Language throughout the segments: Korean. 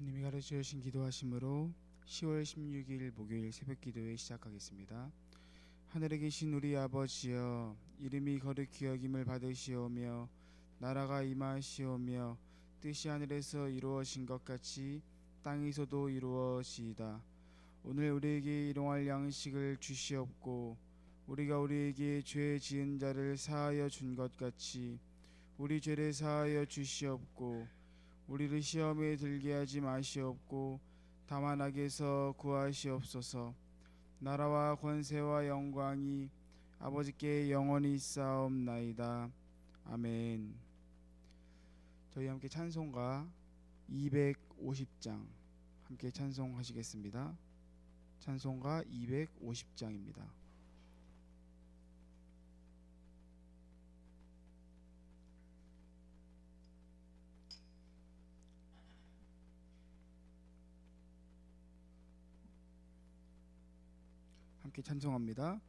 주님이 가르쳐 주신 기도하심으로 10월 16일 목요일 새벽 기도회 시작하겠습니다. 하늘에 계신 우리 아버지여 이름이 거룩히 여김을 받으시오며 나라가 임하시오며 뜻이 하늘에서 이루어진 것 같이 땅에서도 이루어지이다. 오늘 우리에게 일용할 양식을 주시옵고 우리가 우리에게 죄 지은 자를 사하여 준 것 같이 우리 죄를 사하여 주시옵고 우리를 시험에 들게 하지 마시옵고 다만 악에서 구하시옵소서. 나라와 권세와 영광이 아버지께 영원히 있사옵나이다. 아멘. 저희 함께 찬송가 250장 함께 찬송하시겠습니다. 찬송가 250장입니다 함께 찬송합니다.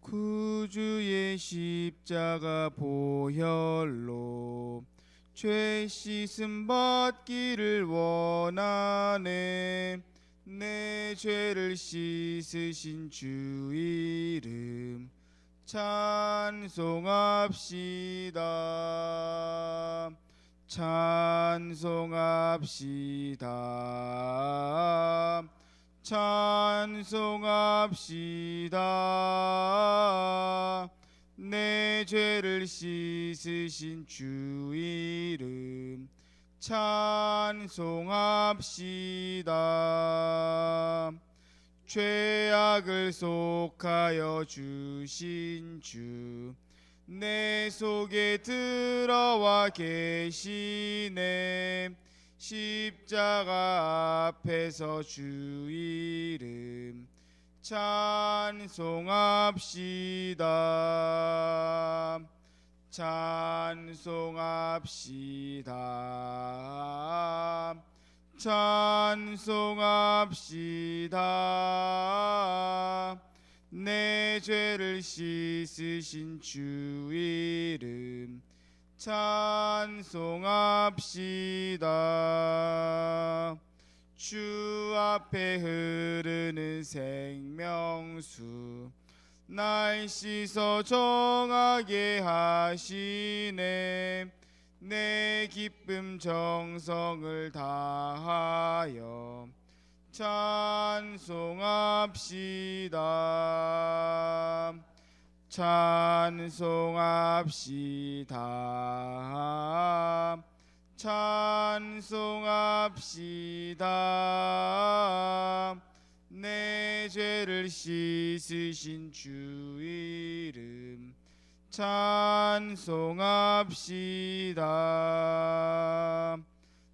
구주의 십자가 보혈로 죄 씻음 받기를 원하네. 내 죄를 씻으신 주 이름 찬송합시다. 찬송합시다 찬송합시다. 내 죄를 씻으신 주 이름 찬송합시다. 죄악을 속하여 주신 주 내 속에 들어와 계시네 십자가 앞에서 주 이름 찬송합시다. 찬송합시다. 찬송합시다. 내 죄를 씻으신 주 이름 찬송합시다. 주 앞에 흐르는 생명수 날 씻어 정하게 하시네. 내 기쁨 정성을 다하여 찬송합시다 찬송합시다. 찬송합시다. 내 죄를 씻으신 주 이름 찬송합시다.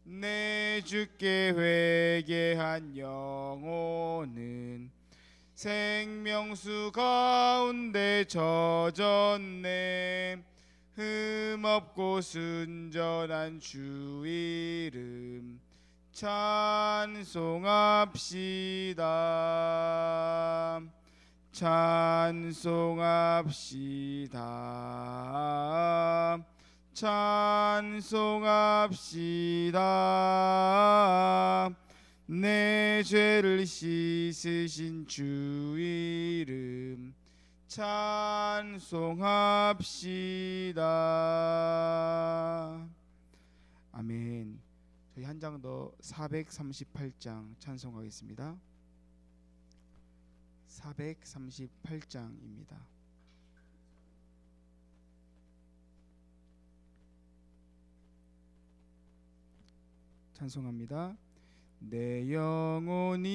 내 주께 회개한 영혼은 생명수 가운데 젖었네. 흠없고 순전한 주 이름 찬송합시다. 찬송합시다. 찬송합시다. 내 죄를 씻으신 주 이름 찬송합시다. 아멘. 저희 한 장 더 438장 찬송하겠습니다. 438장입니다. 찬송합니다 내 영혼이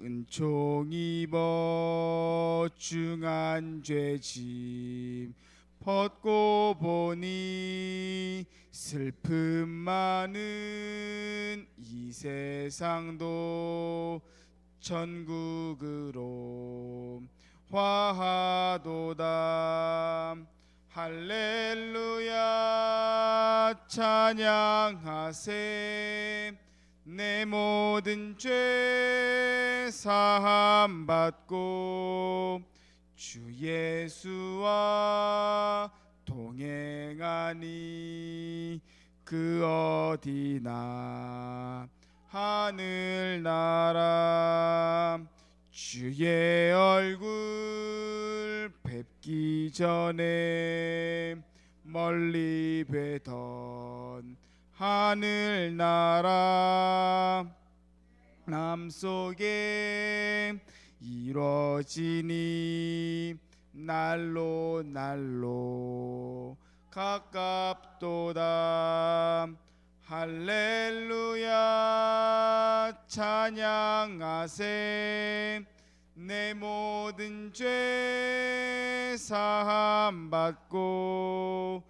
은총 입어 중한 죄짐 벗고 보니 슬픔 많은 이 세상도 천국으로 화하도다. 할렐루야 찬양하세 내 모든 죄 사함 받고 주 예수와 동행하니 그 어디나 하늘 나라 주의 얼굴 뵙기 전에 멀리 뵈던 하늘 나라 남속에 이루어지니 날로 날로 가깝도다. 할렐루야. 찬양하세. 내 모든 죄 사함 받고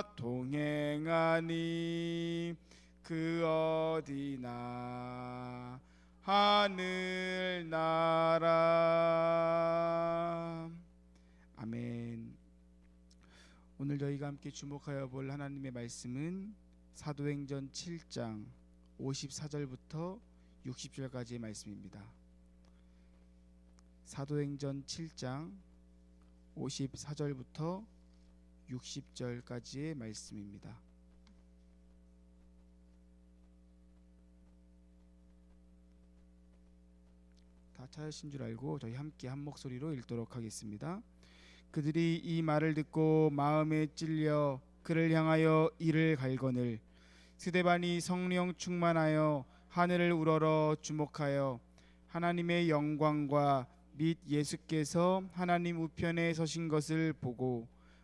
동행하니 그 어디나 하늘 나라 아멘. 오늘 저희가 함께 주목하여 볼 하나님의 말씀은 사도행전 7장 54절부터 60절까지의 말씀입니다. 사도행전 7장 54절부터 60절까지의 말씀입니다. 다 찾으신 줄 알고 저희 함께 한 목소리로 읽도록 하겠습니다. 그들이 이 말을 듣고 마음에 찔려 그를 향하여 이를 갈거늘 스데반이 성령 충만하여 하늘을 우러러 주목하여 하나님의 영광과 및 예수께서 하나님 우편에 서신 것을 보고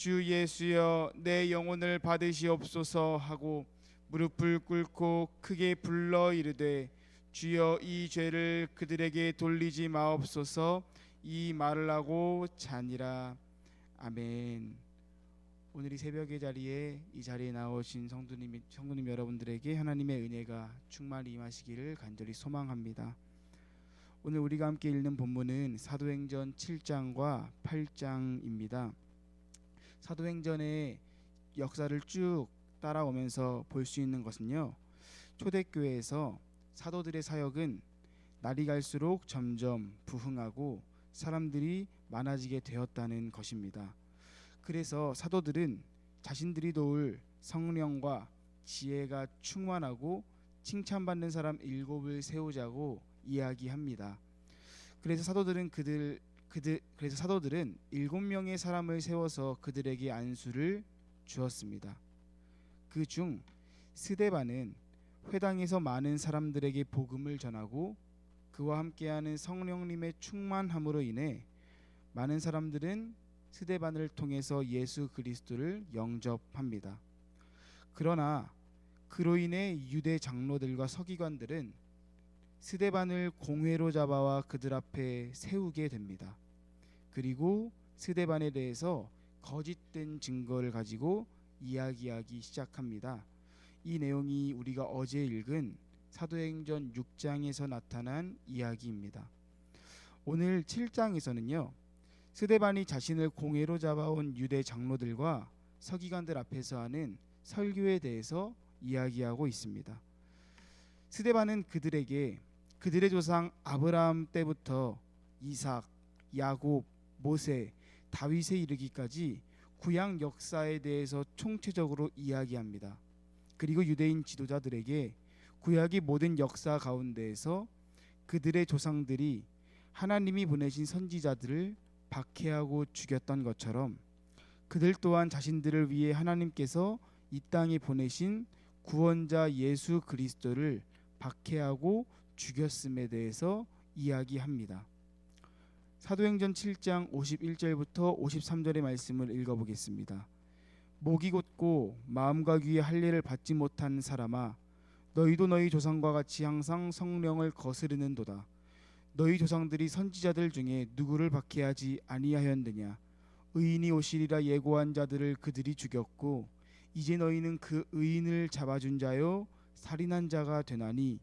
주 예수여 내 영혼을 받으시옵소서 하고 무릎을 꿇고 크게 불러 이르되 주여 이 죄를 그들에게 돌리지 마옵소서 이 말을 하고 자니라 아멘. 오늘 이 새벽의 자리에 이 자리에 나오신 성도님 성도님 여러분들에게 하나님의 은혜가 충만히 임하시기를 간절히 소망합니다. 오늘 우리가 함께 읽는 본문은 사도행전 7장과 8장입니다. 사도행전의 역사를 쭉 따라오면서 볼 수 있는 것은요. 초대교회에서 사도들의 사역은 날이 갈수록 점점 부흥하고 사람들이 많아지게 되었다는 것입니다. 그래서 사도들은 자신들이 도울 성령과 지혜가 충만하고 칭찬받는 사람 일곱을 세우자고 이야기합니다. 그래서 사도들은 그들 그들 그래서 사도들은 일곱 명의 사람을 세워서 그들에게 안수를 주었습니다. 그 중 스데반은 회당에서 많은 사람들에게 복음을 전하고 그와 함께하는 성령님의 충만함으로 인해 많은 사람들은 스데반을 통해서 예수 그리스도를 영접합니다. 그러나 그로 인해 유대 장로들과 서기관들은 스데반을 공회로 잡아와 그들 앞에 세우게 됩니다. 그리고 스데반에 대해서 거짓된 증거를 가지고 이야기하기 시작합니다. 이 내용이 우리가 어제 읽은 사도행전 6장에서 나타난 이야기입니다. 오늘 7장에서는요. 스데반이 자신을 공회로 잡아온 유대 장로들과 서기관들 앞에서 하는 설교에 대해서 이야기하고 있습니다. 스데반은 그들에게 그들의 조상 아브라함 때부터 이삭, 야곱, 모세, 다윗에 이르기까지 구약 역사에 대해서 총체적으로 이야기합니다. 그리고 유대인 지도자들에게 구약의 모든 역사 가운데에서 그들의 조상들이 하나님이 보내신 선지자들을 박해하고 죽였던 것처럼 그들 또한 자신들을 위해 하나님께서 이 땅에 보내신 구원자 예수 그리스도를 박해하고 죽였음에 대해서 이야기합니다. 사도행전 7장 51절부터 53절의 말씀을 읽어보겠습니다. 목이 곧고 마음과 귀에 할례를 받지 못한 사람아 너희도 너희 조상과 같이 항상 성령을 거스르는도다. 너희 조상들이 선지자들 중에 누구를 박해하지 아니하였느냐? 의인이 오시리라 예고한 자들을 그들이 죽였고 이제 너희는 그 의인을 잡아준 자요 살인한 자가 되나니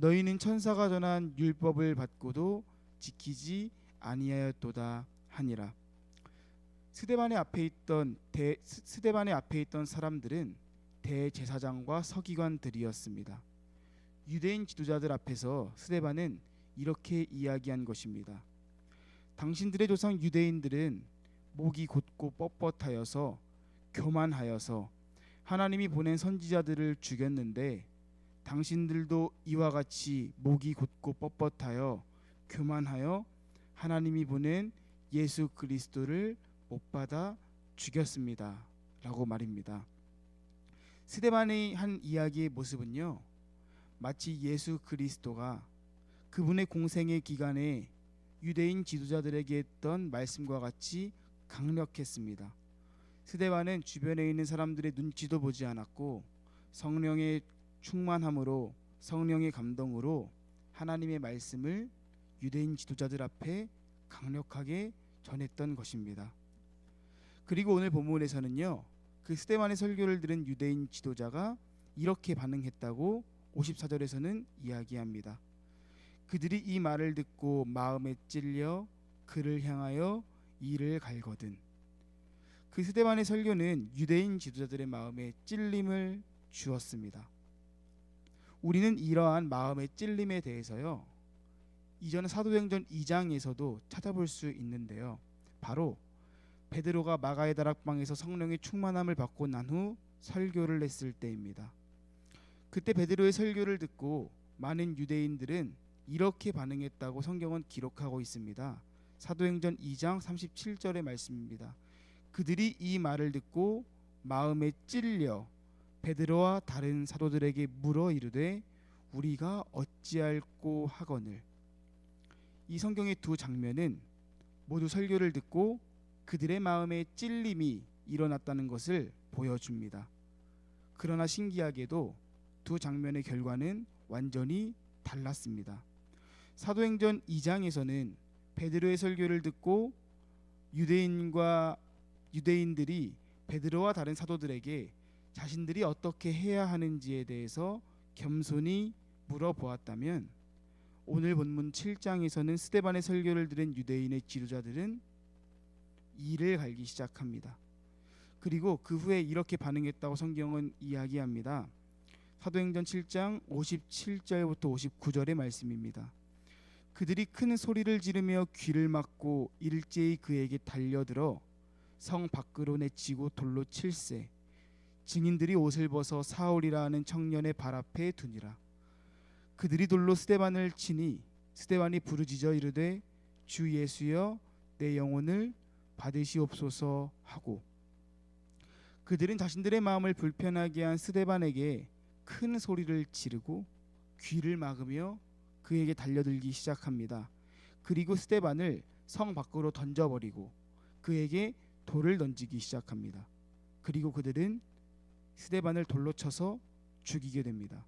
너희는 천사가 전한 율법을 받고도 지키지 아니하였도다 하니라. 스데반의 앞에 있던 대 스- 스데반의 앞에 있던 사람들은 대제사장과 서기관들이었습니다. 유대인 지도자들 앞에서 스데반은 이렇게 이야기한 것입니다. 당신들의 조상 유대인들은 목이 곧고 뻣뻣하여서 교만하여서 하나님이 보낸 선지자들을 죽였는데 당신들도 이와 같이 목이 곧고 뻣뻣하여 교만하여 하나님이 보낸 예수 그리스도를 못 받아 죽였습니다 라고 말입니다. 스데반의 한 이야기의 모습은요. 마치 예수 그리스도가 그분의 공생의 기간에 유대인 지도자들에게 했던 말씀과 같이 강력했습니다. 스데반은 주변에 있는 사람들의 눈치도 보지 않았고 성령의 충만함으로 성령의 감동으로 하나님의 말씀을 유대인 지도자들 앞에 강력하게 전했던 것입니다. 그리고 오늘 본문에서는요. 그 스데반의 설교를 들은 유대인 지도자가 이렇게 반응했다고 54절에서는 이야기합니다. 그들이 이 말을 듣고 마음에 찔려 그를 향하여 이를 갈거든. 그 스데반의 설교는 유대인 지도자들의 마음에 찔림을 주었습니다. 우리는 이러한 마음의 찔림에 대해서요. 이전 사도행전 2장에서도 찾아볼 수 있는데요. 바로 베드로가 마가의 다락방에서 성령의 충만함을 받고 난 후 설교를 했을 때입니다. 그때 베드로의 설교를 듣고 많은 유대인들은 이렇게 반응했다고 성경은 기록하고 있습니다. 사도행전 2장 37절의 말씀입니다. 그들이 이 말을 듣고 마음에 찔려 베드로와 다른 사도들에게 물어 이르되 우리가 어찌할꼬 하거늘 이 성경의 두 장면은 모두 설교를 듣고 그들의 마음에 찔림이 일어났다는 것을 보여줍니다. 그러나 신기하게도 두 장면의 결과는 완전히 달랐습니다. 사도행전 2장에서는 베드로의 설교를 듣고 유대인과 유대인들이 베드로와 다른 사도들에게 자신들이 어떻게 해야 하는지에 대해서 겸손히 물어보았다면 오늘 본문 7장에서는 스데반의 설교를 들은 유대인의 지도자들은 이를 갈기 시작합니다. 그리고 그 후에 이렇게 반응했다고 성경은 이야기합니다. 사도행전 7장 57절부터 59절의 말씀입니다. 그들이 큰 소리를 지르며 귀를 막고 일제히 그에게 달려들어 성 밖으로 내치고 돌로 칠세 증인들이 옷을 벗어 사울이라 하는 청년의 발 앞에 두니라 그들이 돌로 스데반을 치니 스데반이 부르짖어 이르되 주 예수여 내 영혼을 받으시옵소서 하고 그들은 자신들의 마음을 불편하게 한 스데반에게 큰 소리를 지르고 귀를 막으며 그에게 달려들기 시작합니다. 그리고 스데반을 성 밖으로 던져버리고 그에게 돌을 던지기 시작합니다. 그리고 그들은 스데반을 돌로 쳐서 죽이게 됩니다.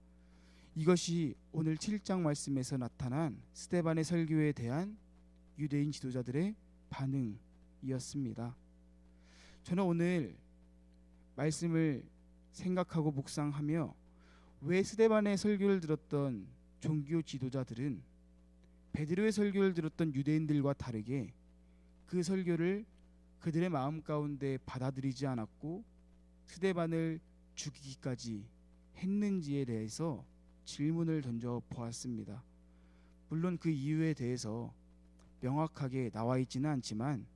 이것이 오늘 7장 말씀에서 나타난 스데반의 설교에 대한 유대인 지도자들의 반응이었습니다. 저는 오늘 말씀을 생각하고 묵상하며 왜 스데반의 설교를 들었던 종교 지도자들은 베드로의 설교를 들었던 유대인들과 다르게 그 설교를 그들의 마음 가운데 받아들이지 않았고 스데반을 죽이기까지 했는지에 대해서 질문을 던져 보았습니다. 물론 그 이유에 대해서 명확하게 나와 있지는 않지만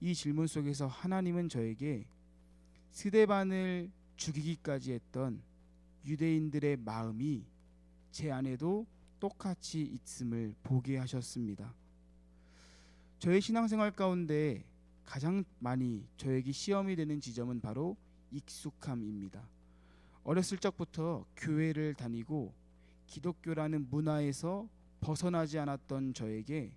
이 질문 속에서 하나님은 저에게 스데반을 죽이기까지 했던 유대인들의 마음이 제 안에도 똑같이 있음을 보게 하셨습니다. 저의 신앙생활 가운데 가장 많이 저에게 시험이 되는 지점은 바로 익숙함입니다. 어렸을 적부터 교회를 다니고 기독교라는 문화에서 벗어나지 않았던 저에게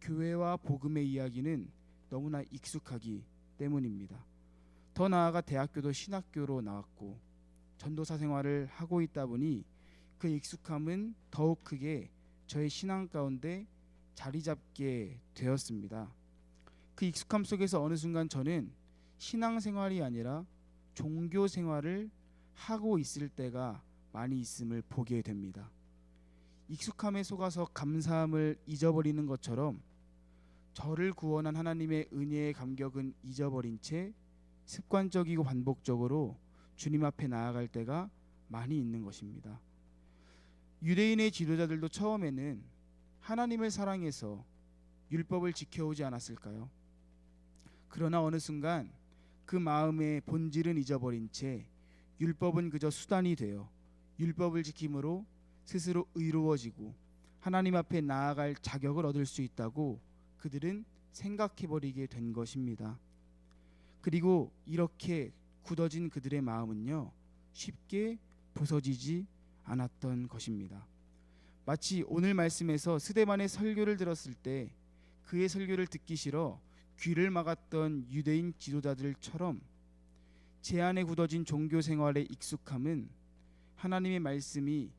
교회와 복음의 이야기는 너무나 익숙하기 때문입니다. 더 나아가 대학교도 신학교로 나왔고 전도사 생활을 하고 있다 보니 그 익숙함은 더욱 크게 저의 신앙 가운데 자리 잡게 되었습니다. 그 익숙함 속에서 어느 순간 저는 신앙 생활이 아니라 종교 생활을 하고 있을 때가 많이 있음을 보게 됩니다. 익숙함에 속아서 감사함을 잊어버리는 것처럼 저를 구원한 하나님의 은혜의 감격은 잊어버린 채 습관적이고 반복적으로 주님 앞에 나아갈 때가 많이 있는 것입니다. 유대인의 지도자들도 처음에는 하나님을 사랑해서 율법을 지켜오지 않았을까요? 그러나 어느 순간 그 마음의 본질은 잊어버린 채 율법은 그저 수단이 되어 율법을 지킴으로 스스로 의로워지고 하나님 앞에 나아갈 자격을 얻을 수 있다고 그들은 생각해 버리게 된 것입니다. 그리고 이렇게 굳어진 그들의 마음은요 쉽게 부서지지 않았던 것입니다. 마치 오늘 말씀에서 스데반의 설교를 들었을 때 그의 설교를 듣기 싫어 귀를 막았던 유대인 지도자들처럼 제 안에 굳어진 종교 생활의 익숙함은 하나님의 말씀이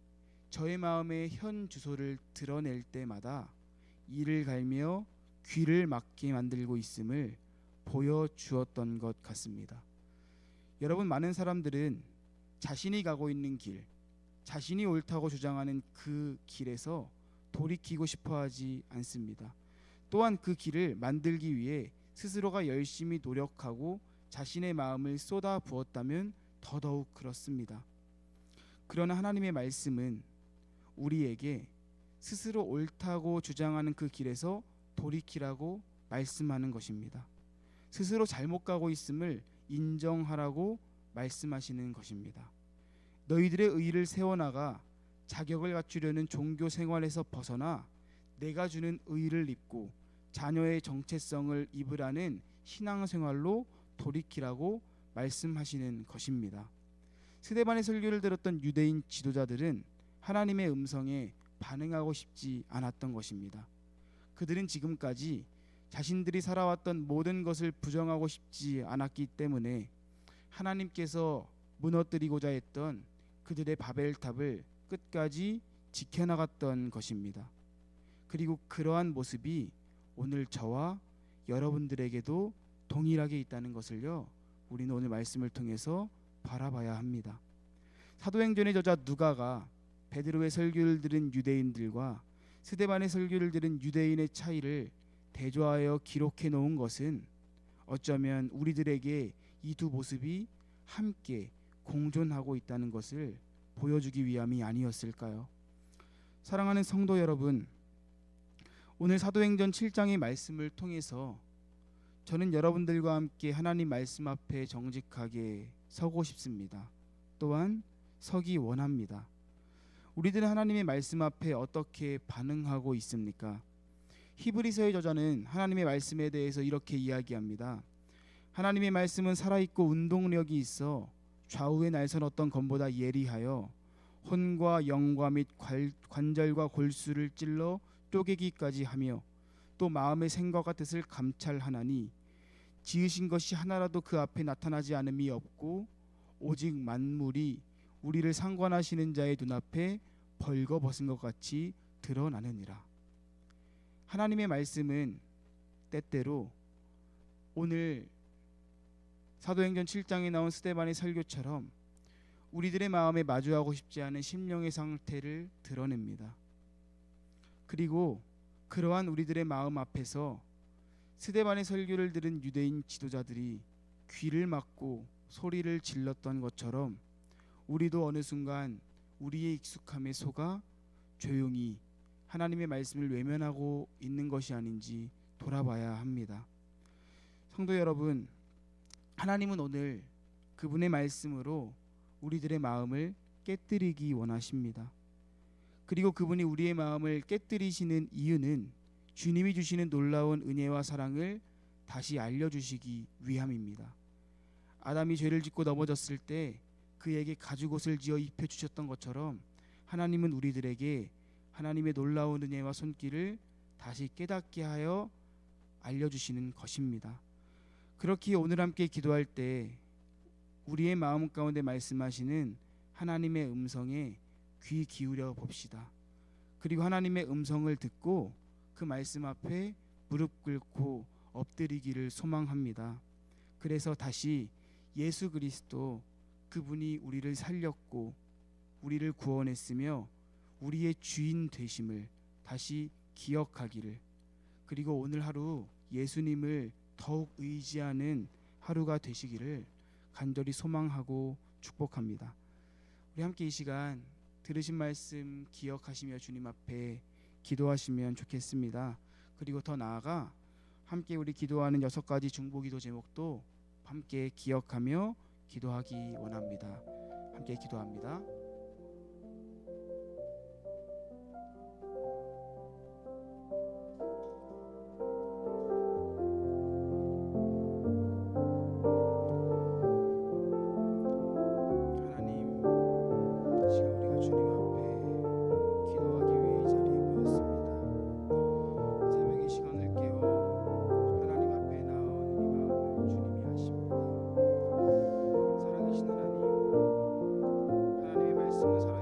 저의 마음의 현 주소를 드러낼 때마다 이를 갈며 귀를 막게 만들고 있음을 보여주었던 것 같습니다. 여러분 많은 사람들은 자신이 가고 있는 길, 자신이 옳다고 주장하는 그 길에서 돌이키고 싶어 하지 않습니다. 또한 그 길을 만들기 위해 스스로가 열심히 노력하고 자신의 마음을 쏟아 부었다면 더더욱 그렇습니다. 그러나 하나님의 말씀은 우리에게 스스로 옳다고 주장하는 그 길에서 돌이키라고 말씀하는 것입니다. 스스로 잘못 가고 있음을 인정하라고 말씀하시는 것입니다. 너희들의 의를 세워나가 자격을 갖추려는 종교 생활에서 벗어나 내가 주는 의를 입고 자녀의 정체성을 입으라는 신앙 생활로 돌이키라고 말씀하시는 것입니다. 스데반의 설교를 들었던 유대인 지도자들은 하나님의 음성에 반응하고 싶지 않았던 것입니다. 그들은 지금까지 자신들이 살아왔던 모든 것을 부정하고 싶지 않았기 때문에 하나님께서 무너뜨리고자 했던 그들의 바벨탑을 끝까지 지켜나갔던 것입니다. 그리고 그러한 모습이 오늘 저와 여러분들에게도 동일하게 있다는 것을요. 우리는 오늘 말씀을 통해서 바라봐야 합니다. 사도행전의 저자 누가가 베드로의 설교를 들은 유대인들과 스데반의 설교를 들은 유대인의 차이를 대조하여 기록해 놓은 것은 어쩌면 우리들에게 이 두 모습이 함께 공존하고 있다는 것을 보여주기 위함이 아니었을까요? 사랑하는 성도 여러분, 오늘 사도행전 7장의 말씀을 통해서 저는 여러분들과 함께 하나님 말씀 앞에 정직하게 서고 싶습니다. 또한 서기 원합니다. 우리들은 하나님의 말씀 앞에 어떻게 반응하고 있습니까? 히브리서의 저자는 하나님의 말씀에 대해서 이렇게 이야기합니다. 하나님의 말씀은 살아있고 운동력이 있어 좌우의 날선 어떤 검보다 예리하여 혼과 영과 및 관절과 골수를 찔러 쪼개기까지 하며 또 마음의 생각과 뜻을 감찰하나니 지으신 것이 하나라도 그 앞에 나타나지 않음이 없고 오직 만물이 우리를 상관하시는 자의 눈앞에 벌거벗은 것 같이 드러나느니라. 하나님의 말씀은 때때로 오늘 사도행전 7장에 나온 스데반의 설교처럼 우리들의 마음에 마주하고 싶지 않은 심령의 상태를 드러냅니다. 그리고 그러한 우리들의 마음 앞에서 스데반의 설교를 들은 유대인 지도자들이 귀를 막고 소리를 질렀던 것처럼 우리도 어느 순간 우리의 익숙함에 속아 조용히 하나님의 말씀을 외면하고 있는 것이 아닌지 돌아봐야 합니다. 성도 여러분, 하나님은 오늘 그분의 말씀으로 우리들의 마음을 깨뜨리기 원하십니다. 그리고 그분이 우리의 마음을 깨뜨리시는 이유는 주님이 주시는 놀라운 은혜와 사랑을 다시 알려주시기 위함입니다. 아담이 죄를 짓고 넘어졌을 때 그에게 가죽옷을 지어 입혀주셨던 것처럼 하나님은 우리들에게 하나님의 놀라운 은혜와 손길을 다시 깨닫게 하여 알려주시는 것입니다. 그렇기에 오늘 함께 기도할 때 우리의 마음 가운데 말씀하시는 하나님의 음성에 귀 기울여 봅시다. 그리고 하나님의 음성을 듣고 그 말씀 앞에 무릎 꿇고 엎드리기를 소망합니다. 그래서 다시 예수 그리스도 그분이 우리를 살렸고 우리를 구원했으며 우리의 주인 되심을 다시 기억하기를 그리고 오늘 하루 예수님을 더욱 의지하는 하루가 되시기를 간절히 소망하고 축복합니다. 우리 함께 이 시간 들으신 말씀 기억하시며 주님 앞에 기도하시면 좋겠습니다. 그리고 더 나아가 함께 우리 기도하는 여섯 가지 중보 기도 제목도 함께 기억하며 기도하기 원합니다. 함께 기도합니다. Gracias.